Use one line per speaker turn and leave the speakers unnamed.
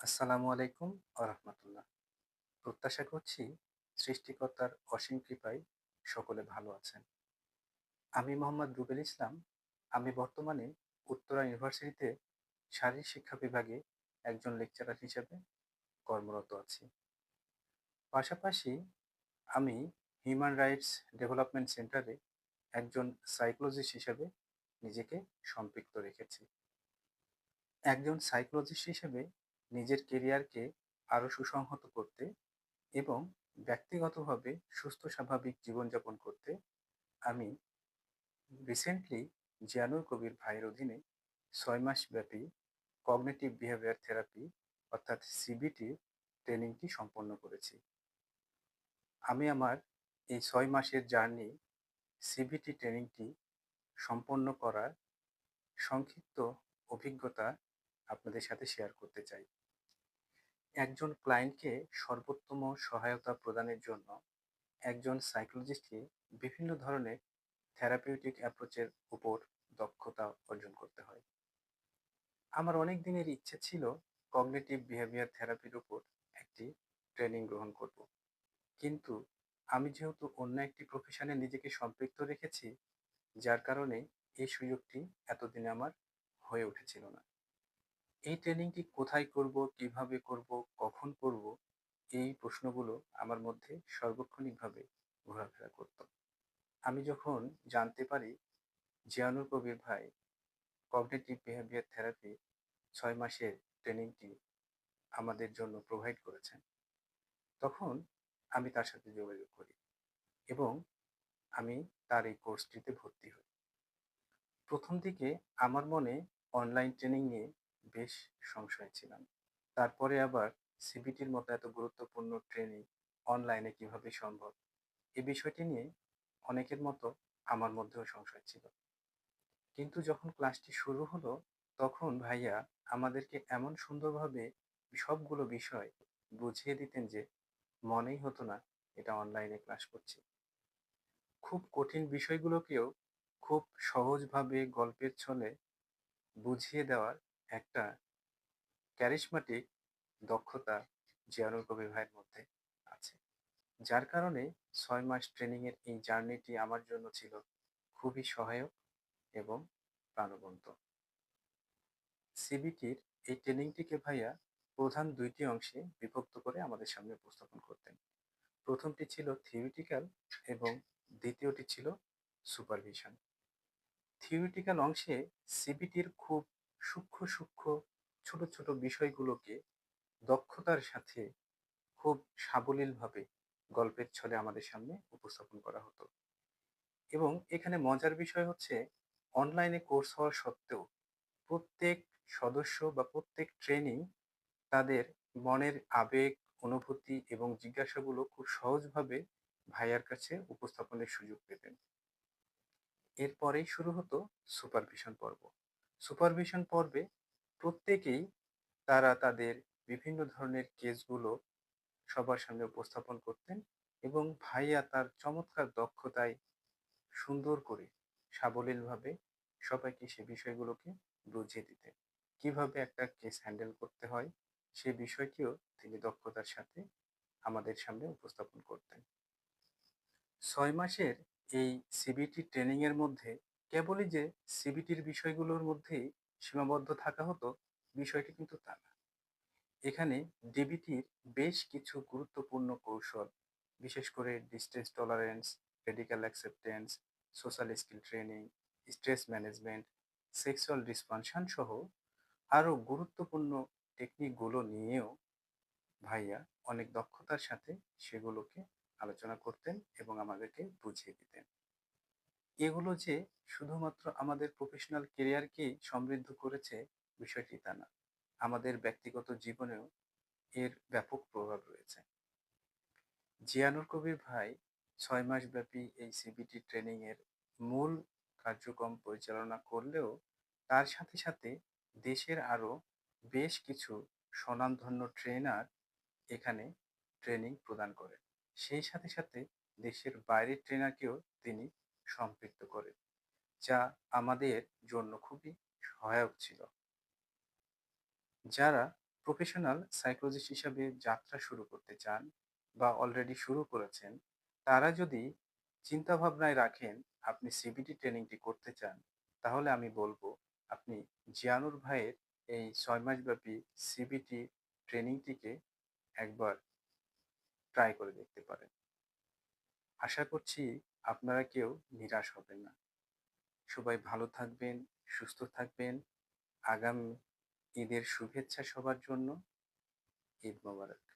আসসালামু আলাইকুম আরহামতুল্লাহ প্রত্যাশা করছি সৃষ্টিকর্তার অসীম কৃপায় সকলে ভালো আছেন। আমি মোহাম্মদ রুবেল ইসলাম। আমি বর্তমানে উত্তরা ইউনিভার্সিটিতে শারীরিক শিক্ষা বিভাগে একজন লেকচারার হিসেবে কর্মরত আছি। পাশাপাশি আমি হিউম্যান রাইটস ডেভেলপমেন্ট সেন্টারে একজন সাইকোলজিস্ট হিসেবে নিজেকে সম্পৃক্ত রেখেছি। একজন সাইকোলজিস্ট হিসেবে নিজের কেরিয়ারকে আরও সুসংহত করতে এবং ব্যক্তিগতভাবে সুস্থ স্বাভাবিক জীবনযাপন করতে আমি রিসেন্টলি জিয়ানুর কবির ভাইয়ের অধীনে ছয় মাস ব্যাপী কগনেটিভ বিহেভিয়ার থেরাপি অর্থাৎ সিবিটির ট্রেনিংটি সম্পন্ন করেছি। আমি আমার এই ছয় মাসের জার্নি সিবিটি ট্রেনিংটি সম্পন্ন করার সংক্ষিপ্ত অভিজ্ঞতা আপনাদের সাথে শেয়ার করতে চাই। একজন ক্লায়েন্টকে সর্বোত্তম সহায়তা প্রদানের জন্য একজন সাইকোলজিস্টকে বিভিন্ন ধরনের থেরাপিউটিক অ্যাপ্রোচের উপর দক্ষতা অর্জন করতে হয়। আমার অনেক দিনের ইচ্ছে ছিল কগনেটিভ বিহেভিয়ার থেরাপির উপর একটি ট্রেনিং গ্রহণ করব। কিন্তু আমি যেহেতু অন্য একটি প্রফেশনে নিজেকে সম্পৃক্ত রেখেছি, যার কারণে এই সুযোগটি এতদিনে আমার হয়ে উঠেছিল না। এই ট্রেনিংটি কোথায় করব, কীভাবে করব, কখন করব, এই প্রশ্নগুলো আমার মধ্যে সর্বক্ষণিকভাবে ঘোরাফেরা করত। আমি যখন জানতে পারি জিয়ানুর কবির ভাই কগনেটিভ বিহেভিয়ার থেরাপি ছয় মাসের ট্রেনিংটি আমাদের জন্য প্রোভাইড করেছেন, তখন আমি তার সাথে যোগাযোগ করি এবং আমি তার এই কোর্সটিতে ভর্তি হই। প্রথম দিকে আমার মনে অনলাইন ট্রেনিং নিয়ে বেশ সংশয় ছিলাম। তারপরে আবার সিবিটির মতো এত গুরুত্বপূর্ণ ট্রেনিং অনলাইনে কীভাবে সম্ভব? এই বিষয়টি নিয়ে অনেকের মতো আমার মধ্যেও সংশয় ছিল। কিন্তু যখন ক্লাসটি শুরু হলো, তখন ভাইয়া আমাদেরকে এমন সুন্দরভাবে সবগুলো বিষয় বুঝিয়ে দিতেন যে, মনেই হতো না এটা অনলাইনে ক্লাস করছি। খুব কঠিন বিষয়গুলোকেও খুব সহজভাবে গল্পের ছলে বুঝিয়ে দেওয়ার একটা ক্যারিশমাটিক দক্ষতা জিয়ানুর কবির ভাইয়ের মধ্যে আছে। যার কারণে ছয় মাস ট্রেনিংয়ের এই জার্নিটি আমার জন্য ছিল খুবই সহায়ক এবং প্রাণবন্ত। সিবিটির এই ট্রেনিংটিকে ভাইয়া প্রধান দুইটি অংশে বিভক্ত করে আমাদের সামনে উপস্থাপন করতেন। প্রথমটি ছিল থিওরিটিক্যাল এবং দ্বিতীয়টি ছিল সুপারভিশন থিওরিটিক্যাল অংশে সিবিটির খুব সূক্ষ্ম সূক্ষ্ম, ছোট ছোট বিষয়গুলোকে দক্ষতার সাথে খুব সাবলীলভাবে গল্পের ছলে আমাদের সামনে উপস্থাপন করা হতো। এবং এখানে মজার বিষয় হচ্ছে, অনলাইনে কোর্স হওয়া সত্ত্বেও প্রত্যেক সদস্য বা প্রত্যেক ট্রেনিং তাদের মনের আবেগ, অনুভূতি এবং জিজ্ঞাসাগুলো খুব সহজভাবে ভাইয়ার কাছে উপস্থাপনের সুযোগ পেতেন। এরপরেই শুরু হতো সুপারভিশন পর্ব। সুপারভিশন পর্বে প্রত্যেকেই তারা তাদের বিভিন্ন ধরনের কেসগুলো সবার সামনে উপস্থাপন করতেন এবং ভাইয়া তার চমৎকার দক্ষতায় সুন্দর করে সাবলীলভাবে সবাইকে সে বিষয়গুলোকে বুঝিয়ে দিতেন। কীভাবে একটা কেস হ্যান্ডেল করতে হয় সে বিষয়টিও তিনি দক্ষতার সাথে আমাদের সামনে উপস্থাপন করতেন। ছয় মাসের এই সিবিটি ট্রেনিংয়ের মধ্যে কেবলই যে সিবিটির বিষয়গুলোর মধ্যেই সীমাবদ্ধ থাকা হতো, বিষয়টি কিন্তু তা না। এখানে ডিবিটির বেশ কিছু গুরুত্বপূর্ণ কৌশল, বিশেষ করে distance tolerance radical acceptance social skill training stress management sexual dysfunction সহ আরও গুরুত্বপূর্ণ টেকনিকগুলো নিয়েও ভাইয়া অনেক দক্ষতার সাথে সেগুলোকে আলোচনা করতেন এবং আমাদেরকে বুঝিয়ে দিতেন। এগুলো যে শুধুমাত্র আমাদের প্রফেশনাল কেরিয়ারকেই সমৃদ্ধ করেছে বিষয়টি তা না, আমাদের ব্যক্তিগত জীবনেও এর ব্যাপক প্রভাব রয়েছে। জিয়ানুর কবির ভাই ছয় মাস ব্যাপী এই সিবিটি ট্রেনিং এর মূল কার্যক্রম পরিচালনা করলেও তার সাথে সাথে দেশের আরও বেশ কিছু স্বনামধন্য ট্রেনার এখানে ট্রেনিং প্রদান করেন। সেই সাথে সাথে দেশের বাইরের ট্রেনারকেও তিনি সম্পৃক্ত করেন যা আমাদের জন্য খুবই সহায়ক ছিল যারা প্রফেশনাল সাইকোলজিস্ট হিসাবে যাত্রা শুরু করতে চান বা অলরেডি শুরু করেছেন, তারা যদি চিন্তাভাবনায় রাখেন আপনি সিবিটি ট্রেনিংটি করতে চান, তাহলে আমি বলব আপনি জিয়ানুর ভাইয়ের এই ছয় মাসব্যাপী সিবিটি ট্রেনিংটিকে একবার ট্রাই করে দেখতে পারেন। আশা করছি আপনারা কেউ নিরাশ হবেন না। সবাই ভালো থাকবেন, সুস্থ থাকবেন। আগামী ঈদের শুভেচ্ছা সবার জন্য। ঈদ মোবারক।